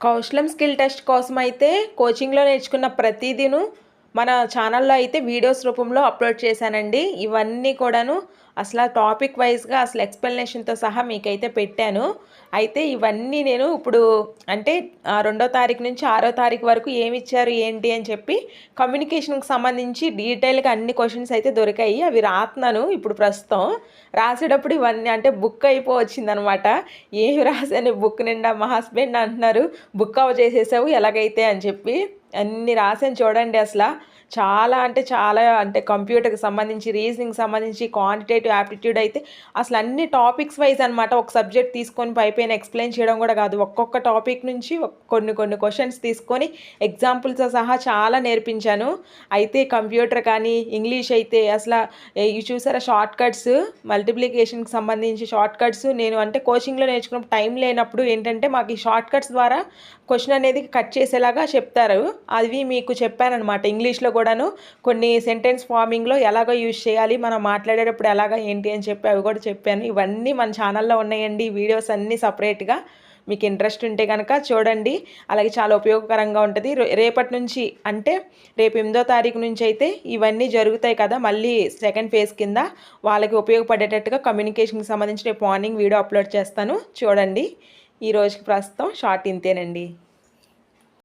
కౌశలం skill test కోసం అయితే కోచింగ్లో నేర్చుకున్న ప్రతిదీను మన ఛానల్లో అయితే వీడియోస్ రూపంలో అప్లోడ్ చేశానండి. ఇవన్నీ కూడాను అసలు టాపిక్ వైజ్గా అసలు ఎక్స్ప్లెనేషన్తో సహా మీకైతే పెట్టాను. అయితే ఇవన్నీ నేను ఇప్పుడు అంటే రెండో తారీఖు నుంచి ఆరో తారీఖు వరకు ఏమి ఇచ్చారు ఏంటి అని చెప్పి కమ్యూనికేషన్కి సంబంధించి డీటెయిల్గా అన్ని క్వశ్చన్స్ అయితే దొరికాయి. అవి రాస్తున్నాను ఇప్పుడు ప్రస్తుతం. రాసేటప్పుడు ఇవన్నీ అంటే బుక్ అయిపోవచ్చిందనమాట. ఏమి రాసాను బుక్ నిండా మా హస్బెండ్ అంటున్నారు బుక్ అవ చేసేసావు ఎలాగైతే? అని చెప్పి అన్ని రాసాను చూడండి అసలు. చాలా అంటే చాలా అంటే కంప్యూటర్కి సంబంధించి రీజనింగ్ సంబంధించి క్వాంటిటేటివ్ యాప్టిట్యూడ్ అయితే అసలు అన్ని టాపిక్స్ వైజ్ అనమాట ఒక సబ్జెక్ట్ తీసుకొని పైపైన ఎక్స్ప్లెయిన్ చేయడం కూడా కాదు. ఒక్కొక్క టాపిక్ నుంచి కొన్ని కొన్ని క్వశ్చన్స్ తీసుకొని ఎగ్జాంపుల్స్తో సహా చాలా నేర్పించాను. అయితే కంప్యూటర్ కానీ ఇంగ్లీష్ అయితే అసలు ఇవి చూసారా? షార్ట్ కట్స్ మల్టిప్లికేషన్కి సంబంధించి షార్ట్ కట్స్ నేను అంటే కోచింగ్లో నేర్చుకున్న టైం లేనప్పుడు ఏంటంటే మాకు ఈ షార్ట్ కట్స్ ద్వారా క్వశ్చన్ అనేది కట్ చేసేలాగా చెప్తారు. అవి మీకు చెప్పానమాట ఇంగ్లీష్లో కూడాను కొన్ని సెంటెన్స్ ఫార్మింగ్లో ఎలాగో యూజ్ చేయాలి మనం మాట్లాడేటప్పుడు ఎలాగ ఏంటి అని చెప్పి అవి కూడా చెప్పాను. ఇవన్నీ మన ఛానల్లో ఉన్నాయండి. వీడియోస్ అన్నీ సపరేట్గా. మీకు ఇంట్రెస్ట్ ఉంటే కనుక చూడండి. అలాగే చాలా ఉపయోగకరంగా ఉంటుంది. రేపటి నుంచి అంటే రేపు ఎనిమిదో తారీఖు నుంచి అయితే ఇవన్నీ జరుగుతాయి కదా. మళ్ళీ సెకండ్ ఫేజ్ కింద వాళ్ళకి ఉపయోగపడేటట్టుగా కమ్యూనికేషన్కి సంబంధించి రేపు మార్నింగ్ వీడియో అప్లోడ్ చేస్తాను. చూడండి. ఈ రోజుకి ప్రస్తుతం షార్ట్ ఇంతేనండి.